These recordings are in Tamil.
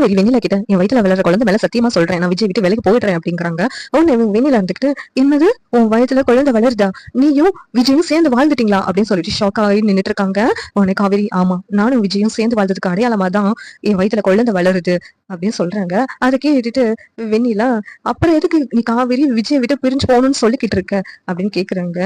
காவேரி வெண்ணிலா கிட்ட என் வயிற்றுல வளர குழந்தை மேல சத்தியமா சொல்றேன். நான் விஜய் விட்டு வேலைக்கு போயிடுறேன் அப்படிங்கிறாங்க. உடனே இவங்க வெண்ணிலா இருந்துகிட்டு என்னது? உன் வயத்துல குழந்தை வளருதா? நீயும் விஜயும் சேர்ந்து வாழ்ந்துட்டீங்களா? அப்படின்னு சொல்லிட்டு ஷாக் ஆகி நின்னுட்டு இருக்காங்க. உடனே காவேரி ஆமா நானும் விஜயும் சேர்ந்து வாழ்ந்ததுக்கு அடையாளமா தான் என் வயித்துல குழந்தை வளருது. அப்படின்னு சொல்றாங்க. அதை கேட்டுட்டு வெண்ணிலா அப்புறம் எதுக்கு நீ காவேரி விஜய் விட்டு பிரிஞ்சு போகணும்னு சொல்லிக்கிட்டு இருக்க? அப்படின்னு கேக்குறாங்க.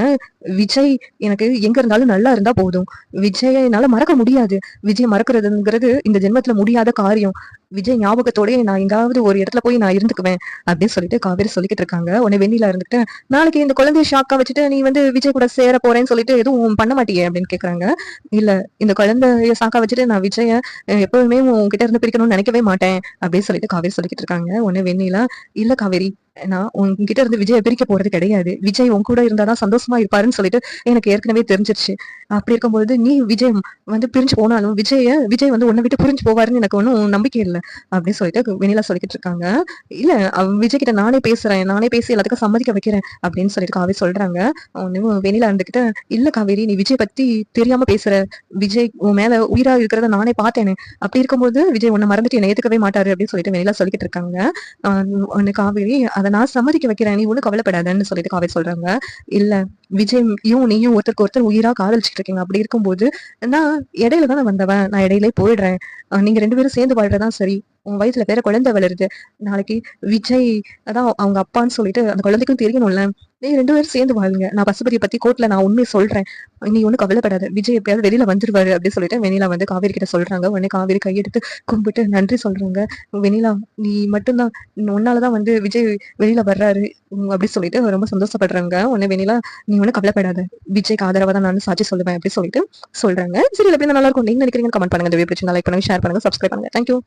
விஜய் எனக்கு எங்க இருந்தாலும் நல்லா இருந்தா போதும். விஜயை என்னால மறக்க முடியாது. விஜய் மறக்கிறதுங்கிறது இந்த ஜென்மத்துல முடியாத காரியம். விஜய் ஞாபகத்தோடயே நான் எங்காவது ஒரு இடத்துல போய் நான் இருந்துக்குவேன். அப்படின்னு சொல்லிட்டு காவேரி சொல்லிக்கிட்டு இருக்காங்க. உடனே வெண்ணிலா இருந்துட்டு நாளைக்கு இந்த குழந்தைய ஷாக்கா வச்சுட்டு நீ வந்து விஜய் கூட சேர போறேன்னு சொல்லிட்டு எதுவும் பண்ண மாட்டியே? அப்படின்னு கேக்குறாங்க. இல்ல இந்த குழந்தைய சாக்கா வச்சுட்டு நான் விஜய எப்பவுமே உன்கிட்ட இருந்து பிரிக்கணும்னு நினைக்கவே மாட்டேன். அப்படின்னு சொல்லிட்டு காவேரி சொல்லிக்கிட்டு இருக்காங்க. உடனே வெண்ணிலா இல்ல காவேரி நான் உங்ககிட்ட இருந்து விஜய பிரிக்க போறது கிடையாது. விஜய் உன் கூட இருந்தாதான் சந்தோஷமா இருப்பாருன்னு சொல்லிட்டு எனக்கு ஏற்கனவே தெரிஞ்சிருச்சு. அப்படி இருக்கும்போது நீ விஜய் வந்து பிரிஞ்சு போனாலும் விஜய விஜய் வந்து உன்னை விட்டு பிரிஞ்சு போவாருன்னு எனக்கு ஒன்றும் நம்பிக்கை இல்லை. அப்படின்னு சொல்லிட்டு வெண்ணிலா சொல்லிக்கிட்டு இருக்காங்க. இல்ல விஜய் கிட்ட நானே பேசுறேன் நானே பேசி எல்லாத்துக்கும் சம்மதிக்க வைக்கிறேன் அப்படின்னு சொல்லிட்டு காவேரி சொல்றாங்க. வெனிலா வெண்ணிலா இல்ல காவேரி நீ விஜய் பத்தி தெரியாம பேசுற. விஜய் உன் மேல உயிரா இருக்கிறத நானே பார்த்தேனே. அப்படி இருக்கும்போது விஜய் உன்னை மறந்துட்டு என்னை ஏத்துக்கவே மாட்டாரு அப்படின்னு சொல்லிட்டு வெனிலா சொல்லிக்கிட்டு இருக்காங்க. ஆஹ் காவேரி அதை நான் சம்மதிக்க வைக்கிறேன். நீ ஒன்றும் கவலைப்படாதன்னு சொல்லிட்டு காவேரி சொல்றாங்க. இல்ல. விஜயும் நீயும் ஒருத்தருக்கு ஒருத்தர் உயிரா காதலிச்சிட்டு இருக்கீங்க. அப்படி இருக்கும்போது நான் இடையில தானே வந்தவன். நான் இடையிலே போயிடுறேன். நீங்க ரெண்டு பேரும் சேர்ந்து வாழ்றதான் சரி. உன் வயசுல பேர குழந்தை வளருது. நாளைக்கு விஜய் அதான் அவங்க அப்பான்னு சொல்லிட்டு அந்த குழந்தைக்கும் தெரியணும்ல. நீ ரெண்டு பேரும் சேர்ந்து வாழுங்க. நான் பசுபதியை பத்தி கோர்ட்ல நான் உண்மையை சொல்றேன். நீ ஒன்னும் கவலைப்படாத. விஜய் எப்பயாவது வெளியில வந்துருவாரு அப்படின்னு சொல்லிட்டு வெண்ணிலா வந்து காவேரி கிட்ட சொல்றாங்க. உடனே காவேரி கையெடுத்து கும்பிட்டு நன்றி சொல்றாங்க. வெனிலா நீ மட்டும்தான் உன்னாலதான் வந்து விஜய் வெளியில வர்றாரு. உம் அப்படி சொல்லிட்டு ரொம்ப சந்தோஷப்படுறாங்க. உடனே வெண்ணிலா நீ ஒன்றும் கவலைப்படாத. விஜய்க்கு ஆதரவா தான் நான் சாட்சி சொல்லுவேன் அப்படி சொல்லிட்டு சொல்றாங்க. சரி எப்படி நல்லா இருக்கும் நீங்க நினைக்கிறீங்க கமெண்ட் பண்ணுங்க. இந்த வீடியோ பிடிச்சிருந்தா லைக் பண்ணுங்க ஷேர் பண்ணுங்க சப்ஸ்கிரைப் பண்ணுங்க. தேங்க்யூ